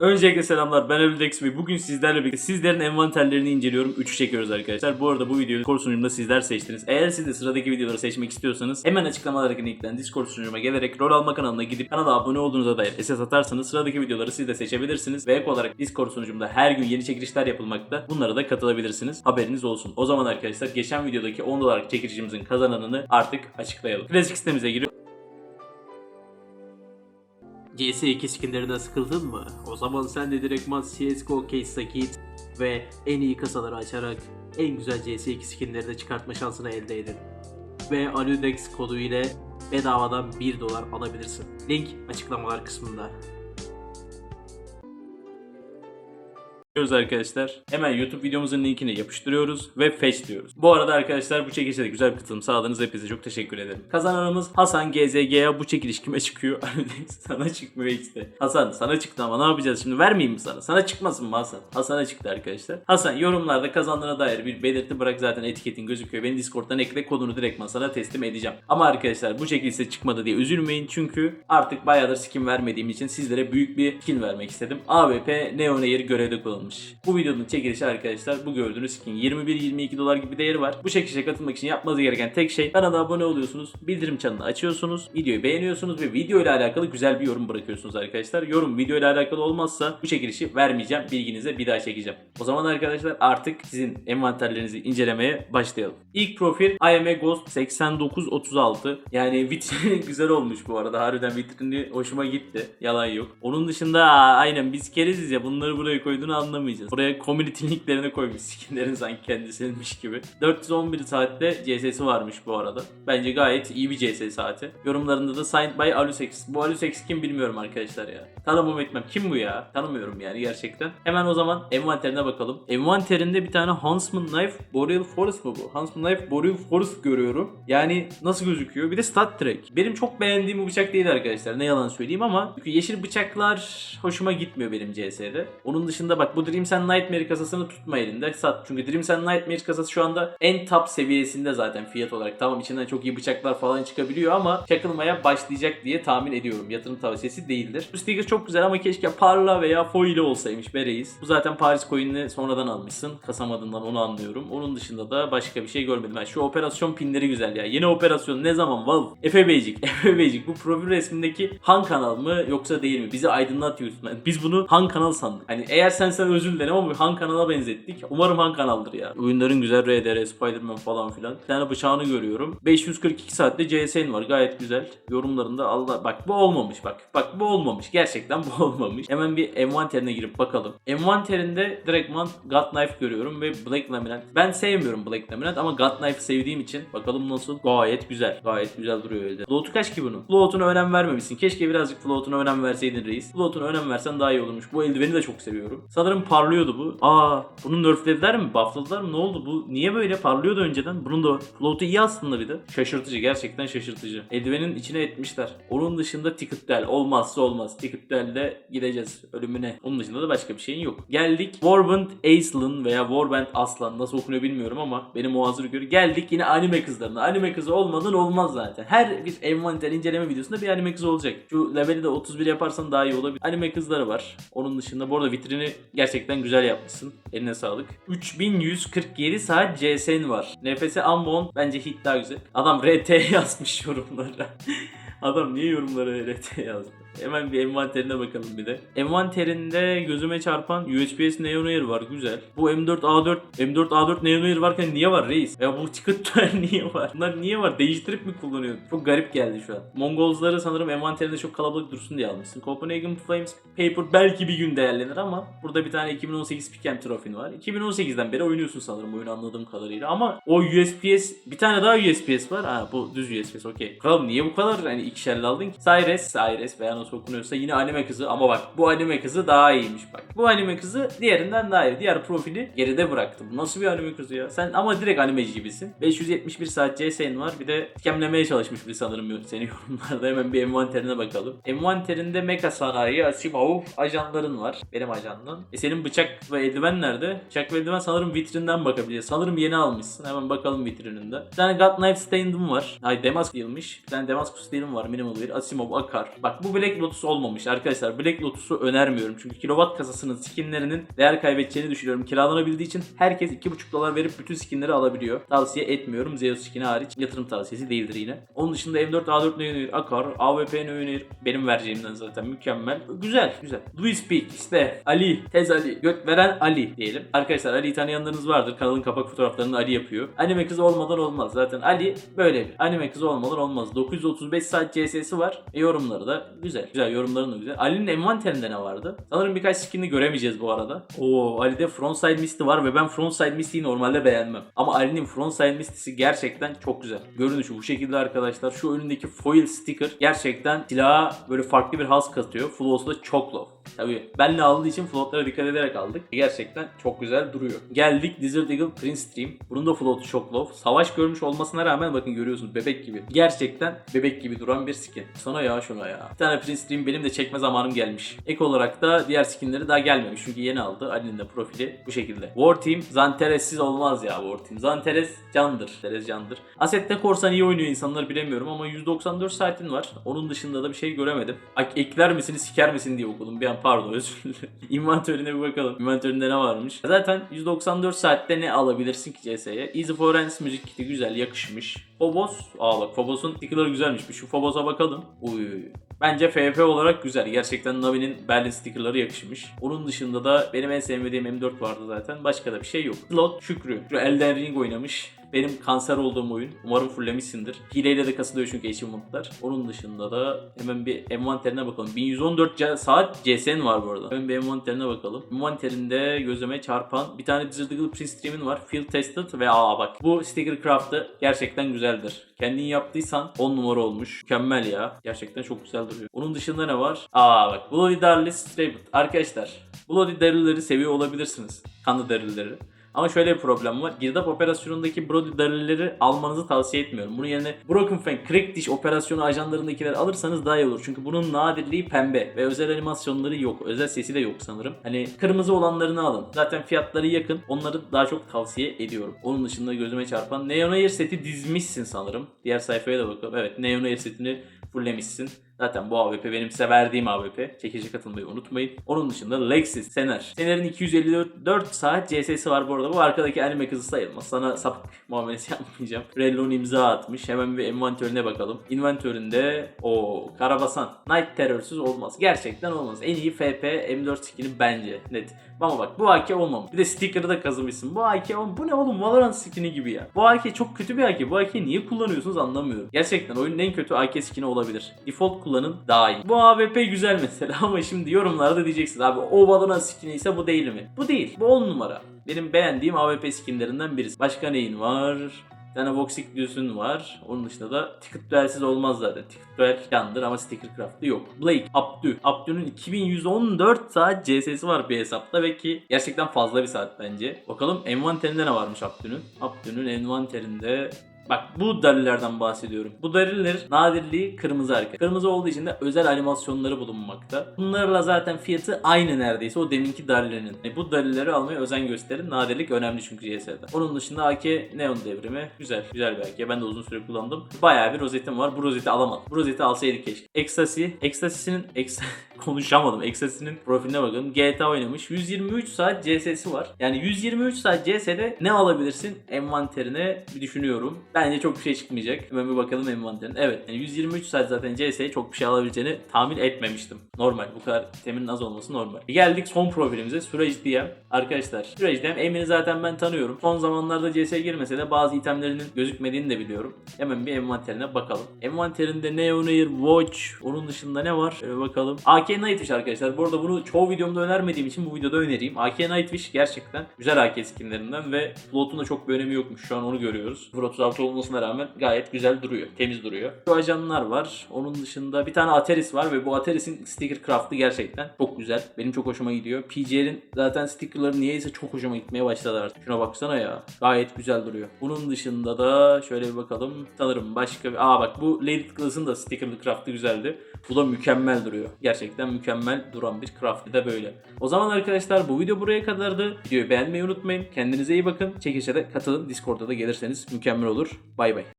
Öncelikle selamlar ben Öldex ve bugün sizlerle birlikte sizlerin envanterlerini inceliyorum. 3'ü çekiyoruz arkadaşlar. Bu arada bu videoyu Discord sunucumda sizler seçtiniz. Eğer siz de sıradaki videoları seçmek istiyorsanız hemen açıklamalardaki linkten Discord sunucuma gelerek rol alma kanalına gidip kanala abone olduğunuza dair SS atarsanız sıradaki videoları siz de seçebilirsiniz. Ve ek olarak Discord sunucumda her gün yeni çekilişler yapılmakta. Bunlara da katılabilirsiniz. Haberiniz olsun. O zaman arkadaşlar geçen videodaki 10 dolarlık çekilişimizin kazananını artık açıklayalım. Klasik sitemize giriyor. CS2 skinlerinden sıkıldın mı? O zaman sen de direktman CSGO Case'a git ve en iyi kasaları açarak en güzel CS2 skinlerini çıkartma şansını elde edin. Ve Aludex kodu ile bedavadan 1 dolar alabilirsin. Link açıklamalar kısmında. Yapıyoruz arkadaşlar. Hemen YouTube videomuzun linkini yapıştırıyoruz ve fetch diyoruz. Bu arada arkadaşlar bu çekilişe de güzel bir katılım sağladınız. Hepinize çok teşekkür ederim. Kazananımız Hasan GZG'ye bu çekiliş kime çıkıyor? sana çıkmıyor işte. Hasan sana çıktı ama ne yapacağız şimdi? Vermeyeyim mi sana? Sana çıkmasın mı Hasan? Hasan'a çıktı arkadaşlar. Hasan yorumlarda kazandığına dair bir belirti bırak zaten etiketin gözüküyor. Beni Discord'dan ekle kodunu direktman sana teslim edeceğim. Ama arkadaşlar bu çekilişe çıkmadı diye üzülmeyin çünkü artık bayağıdır skin vermediğim için sizlere büyük bir skin vermek istedim. AWP Neon Air görevde kullanılmış. Bu videonun çekilişi arkadaşlar bu gördüğünüz skin 21-22 dolar gibi değeri var. Bu çekilişe katılmak için yapmanız gereken tek şey kanala abone oluyorsunuz, bildirim çanını açıyorsunuz, videoyu beğeniyorsunuz ve video ile alakalı güzel bir yorum bırakıyorsunuz arkadaşlar. Yorum video ile alakalı olmazsa bu çekilişi vermeyeceğim. Bilginize bir daha çekeceğim. O zaman arkadaşlar artık sizin envanterlerinizi incelemeye başlayalım. İlk profil IMA Ghost 8936. Yani vitrini güzel olmuş bu arada. Harbiden vitrini hoşuma gitti. Yalan yok. Onun dışında aynen biz keriziz ya bunları buraya koyduğunu anlamayacağız. Buraya community linklerini koymuş skinlerin sanki kendisininmiş gibi. 411 saatte CS'si varmış bu arada. Bence gayet iyi bir CS saati. Yorumlarında da signed by Alusex. Bu Alusex kim bilmiyorum arkadaşlar ya. Tanımam etmem. Kim bu ya? Tanımıyorum yani gerçekten. Hemen o zaman envanterine bakalım. Envanterinde bir tane Huntsman Knife Boreal Forest mu bu? Huntsman Knife Boreal Forest görüyorum. Yani nasıl gözüküyor? Bir de Stat Track. Benim çok beğendiğim bir bıçak değil arkadaşlar. Ne yalan söyleyeyim ama çünkü yeşil bıçaklar hoşuma gitmiyor benim CS'de. Onun dışında bak bu Dreams and Nightmare kasasını tutma elinde. Sat. Çünkü Dreams and Nightmare kasası şu anda en top seviyesinde zaten fiyat olarak. Tamam içinden çok iyi bıçaklar falan çıkabiliyor ama çakılmaya başlayacak diye tahmin ediyorum. Yatırım tavsiyesi değildir. Bu sticker çok güzel ama keşke parla veya foil olsaymış be reis. Bu zaten Paris coin'ini sonradan almışsın. Kasamadığından onu anlıyorum. Onun dışında da başka bir şey görmedim. Ben şu operasyon pinleri güzel ya. Yeni operasyon ne zaman? Valve. Efe Beycik. Efe Beycik. Bu profil resmindeki Han kanal mı yoksa değil mi? Bizi aydınlatıyorsun. Yani biz bunu Han kanal sandık. Hani eğer sen sen özür dilerim ama Han kanala benzettik. Umarım Han kanaldır ya. Oyunların güzel RDR, Spider-Man falan filan. Bir tane bıçağını görüyorum. 542 saatte CSN var. Gayet güzel. Yorumlarında Allah bak bu olmamış bak. Bak bu olmamış. Gerçekten bu olmamış. Hemen bir envanterine girip bakalım. Envanterinde direktman God Knife görüyorum ve Black Laminate. Ben sevmiyorum Black Laminate ama God Knife sevdiğim için bakalım nasıl. Gayet güzel. Gayet güzel duruyor öyle. Float'u kaç ki bunun? Float'una önem vermemişsin. Keşke birazcık float'una önem verseydin reis. Float'una önem versen daha iyi olurmuş. Bu eldiveni de çok seviyorum. Sanırım parlıyordu bu. Aa bunu nerflediler mi? Buffladılar mı? Ne oldu bu? Niye böyle parlıyordu önceden? Bunun da float'u iyi aslında bir de. Şaşırtıcı. Gerçekten şaşırtıcı. Eldivenin içine etmişler. Onun dışında ticket del. Olmazsa olmaz. Ticket del'de gideceğiz ölümüne. Onun dışında da başka bir şeyin yok. Geldik Warband Aslan veya Warband Aslan nasıl okunuyor bilmiyorum ama benim o hazır görü. Geldik yine anime kızlarına. Anime kızı olmadan olmaz zaten. Her bir envanter inceleme videosunda bir anime kızı olacak. Şu leveli de 31 yaparsan daha iyi olabilir. Anime kızları var. Onun dışında bu arada vitrini gerçekten güzel yapmışsın. Eline sağlık. 3147 saat CSN var. Nefesi Unbound bence hit daha güzel. Adam RT yazmış yorumlara. Adam niye yorumlara RT yazdı? Hemen bir envanterine bakalım bir de. Envanterinde gözüme çarpan USPS Neon Air var güzel. Bu M4A4 M4A4 Neon Air varken niye var reis? Ya bu ticketler niye var? Bunlar niye var? Değiştirip mi kullanıyor? Çok garip geldi şu an. Mongolzları sanırım envanterinde çok kalabalık dursun diye almışsın. Copenhagen Flames Paper belki bir gün değerlenir ama burada bir tane 2018 Pick'em Trophy'in var. 2018'den beri oynuyorsun sanırım oyunu anladığım kadarıyla ama o USPS bir tane daha USPS var. Ha bu düz USPS okey. Bakalım niye bu kadar hani ikişerli aldın ki? Cyrus, Cyrus veya nasıl yine anime kızı ama bak bu anime kızı daha iyiymiş bak. Bu anime kızı diğerinden daha iyi. Diğer profili geride bıraktım. Bu nasıl bir anime kızı ya? Sen ama direkt animeci gibisin. 571 saat CS'n var. Bir de skemlemeye çalışmış bir sanırım seni yorumlarda. Hemen bir envanterine bakalım. Envanterinde Mecha Sanayi, Asimov ajanların var. Benim ajandan. E senin bıçak ve eldiven nerede? Bıçak ve eldiven sanırım vitrinden bakabiliriz. Sanırım yeni almışsın. Hemen bakalım vitrininde. Bir tane God Knife Stand'ım var. Ay Damascus yılmış. Bir tane Damascus Steel'im var. Minimal bir. Asimov Akar. Bak bu Black Black Lotus olmamış arkadaşlar. Black Lotus'u önermiyorum. Çünkü kilowatt kasasının skinlerinin değer kaybedeceğini düşünüyorum. Kiralanabildiği için herkes 2,5 dolar verip bütün skinleri alabiliyor. Tavsiye etmiyorum. Zeus skini hariç yatırım tavsiyesi değildir yine. Onun dışında M4 A4 ne önerir? Akar. AWP ne önerir? Benim vereceğimden zaten mükemmel. Güzel güzel. Louis Peak işte Ali. Tez Ali. Göt veren Ali diyelim. Arkadaşlar Ali'yi tanıyanlarınız vardır. Kanalın kapak fotoğraflarını Ali yapıyor. Anime kızı olmadan olmaz. Zaten Ali böyle bir. Anime kızı olmadan olmaz. 935 saat CS'si var. E, yorumları da güzel. Güzel yorumların da güzel. Ali'nin envanterinde ne vardı? Sanırım birkaç skinini göremeyeceğiz bu arada. Oo Ali'de frontside misti var ve ben frontside mistiyi normalde beğenmem. Ama Ali'nin frontside mistisi gerçekten çok güzel. Görünüşü bu şekilde arkadaşlar. Şu önündeki foil sticker gerçekten silaha böyle farklı bir haz katıyor. Flaws'u da çok low. Tabii benle aldığı için floatlara dikkat ederek aldık. Gerçekten çok güzel duruyor. Geldik Desert Eagle Prince Stream. Bunun da float'u çok low. Savaş görmüş olmasına rağmen bakın görüyorsunuz bebek gibi. Gerçekten bebek gibi duran bir skin. Sana ya şuna ya. Bir tane Prince Stream benim de çekme zamanım gelmiş. Ek olarak da diğer skinleri daha gelmemiş. Çünkü yeni aldı. Ali'nin de profili bu şekilde. War Team Zanteres'siz olmaz ya War Team. Zanteres candır. Zanteres candır. Asset'te korsan iyi oynuyor insanlar bilemiyorum ama 194 saatin var. Onun dışında da bir şey göremedim. Ekler misini siker misin diye okudum. Bir an pardon özür dilerim. İnventörüne bir bakalım. İnventöründe ne varmış? Zaten 194 saatte ne alabilirsin ki CS'ye? Easy Forens müzik kiti güzel yakışmış. Phobos. Aa bak Phobos'un sticker'ları güzelmiş. Bir şu Phobos'a bakalım. Uy. Bence FF olarak güzel. Gerçekten Navi'nin Berlin stickerları yakışmış. Onun dışında da benim en sevmediğim M4 vardı zaten. Başka da bir şey yok. Slot Şükrü. Şu Elden Ring oynamış. Benim kanser olduğum oyun. Umarım fulllemişsindir. Hileyle de kasılıyor çünkü achievement'lar. Onun dışında da hemen bir envanterine bakalım. 1114 ca- saat CSN var bu arada. Hemen bir envanterine bakalım. Envanterinde gözüme çarpan bir tane Desert Eagle Prince Stream'in var. Field Tested ve aa bak. Bu sticker craft'ı gerçekten güzeldir. Kendin yaptıysan 10 numara olmuş. Mükemmel ya. Gerçekten çok güzel duruyor. Onun dışında ne var? Aa bak. Bloody Darly Strabed. Arkadaşlar. Bloody Darly'leri seviyor olabilirsiniz. Kanlı Darly'leri. Ama şöyle bir problem var. Girdap operasyonundaki Brody Daryl'leri almanızı tavsiye etmiyorum. Bunun yerine Broken Fang, Crack Dish operasyonu ajanlarındakileri alırsanız daha iyi olur. Çünkü bunun nadirliği pembe ve özel animasyonları yok. Özel sesi de yok sanırım. Hani kırmızı olanlarını alın. Zaten fiyatları yakın. Onları daha çok tavsiye ediyorum. Onun dışında gözüme çarpan Neon Air seti dizmişsin sanırım. Diğer sayfaya da bakalım. Evet Neon Air setini fulllemişsin. Zaten bu AWP benim size verdiğim AWP. Çekici katılmayı unutmayın. Onun dışında Lexus, Sener. Sener'in 254 saat CS'si var bu arada. Bu arkadaki anime kızı sayılmaz. Sana sapık muamelesi yapmayacağım. Rellon imza atmış. Hemen bir envantörüne bakalım. Inventöründe o Karabasan. Night Terror'suz olmaz. Gerçekten olmaz. En iyi FP M4 skin'i bence. Net. Ama bak bu AK olmamış. Bir de sticker'ı da kazımışsın. Bu AK olm- Bu ne oğlum? Valorant skin'i gibi ya. Bu AK çok kötü bir AK. Bu AK'yi niye kullanıyorsunuz anlamıyorum. Gerçekten oyunun en kötü AK skin'i olabilir. Default kullanın daha iyi. Bu AWP güzel mesela ama şimdi yorumlarda diyeceksiniz abi o Valorant skin'i ise bu değil mi? Bu değil. Bu 10 numara. Benim beğendiğim AWP skinlerinden birisi. Başka neyin var? Bir tane Voxic düzün var. Onun dışında da Ticket Duel'siz olmaz zaten. Ticket Duel yandır ama Sticker Craft'ı yok. Blake, Abdü. Abdü'nün 2114 saat CS'si var bir hesapta ve ki gerçekten fazla bir saat bence. Bakalım envanterinde ne varmış Abdü'nün? Abdü'nün envanterinde Bak bu dalillerden bahsediyorum. Bu daliller nadirliği kırmızı arka. Kırmızı olduğu için de özel animasyonları bulunmakta. Bunlarla zaten fiyatı aynı neredeyse o deminki dalillerinin. E, bu dalilleri almaya özen gösterin. Nadirlik önemli çünkü CS'de. Onun dışında AK Neon devrimi. Güzel. Güzel bir AK. Ben de uzun süre kullandım. Bayağı bir rozetim var. Bu rozeti alamadım. Bu rozeti alsaydık keşke. Ecstasy. Ecstasy'nin Ex konuşamadım. Ecstasy'nin profiline bakın. GTA oynamış. 123 saat CS'si var. Yani 123 saat CS'de ne alabilirsin? Envanterine bir düşünüyorum. Bence çok bir şey çıkmayacak. Hemen bir bakalım envanterine. Evet yani 123 saat zaten CS'ye çok bir şey alabileceğini tahmin etmemiştim. Normal. Bu kadar temin az olması normal. Geldik son profilimize. Suraj DM. Arkadaşlar Suraj DM Emin'i zaten ben tanıyorum. Son zamanlarda CS'ye girmese de bazı itemlerinin gözükmediğini de biliyorum. Hemen bir envanterine bakalım. Envanterinde Neon Air Watch. Onun dışında ne var? Şöyle bakalım. AK Nightwish arkadaşlar. Bu arada bunu çoğu videomda önermediğim için bu videoda önereyim. AK Nightwish gerçekten güzel AK skinlerinden ve float'un da çok bir önemi yokmuş. Şu an onu görüyoruz. 36 olmasına rağmen gayet güzel duruyor. Temiz duruyor. Şu ajanlar var. Onun dışında bir tane Ateris var ve bu Ateris'in sticker craft'ı gerçekten çok güzel. Benim çok hoşuma gidiyor. PGR'in zaten stickerları niyeyse çok hoşuma gitmeye başladı artık. Şuna baksana ya. Gayet güzel duruyor. Bunun dışında da şöyle bir bakalım. Sanırım başka bir... Aa bak bu Lady Class'ın da stickerlı craft'ı güzeldi. Bu da mükemmel duruyor. Gerçekten mükemmel duran bir craft'ı da böyle. O zaman arkadaşlar bu video buraya kadardı. Videoyu beğenmeyi unutmayın. Kendinize iyi bakın. Çekişe de katılın. Discord'da da gelirseniz mükemmel olur. Bay bay.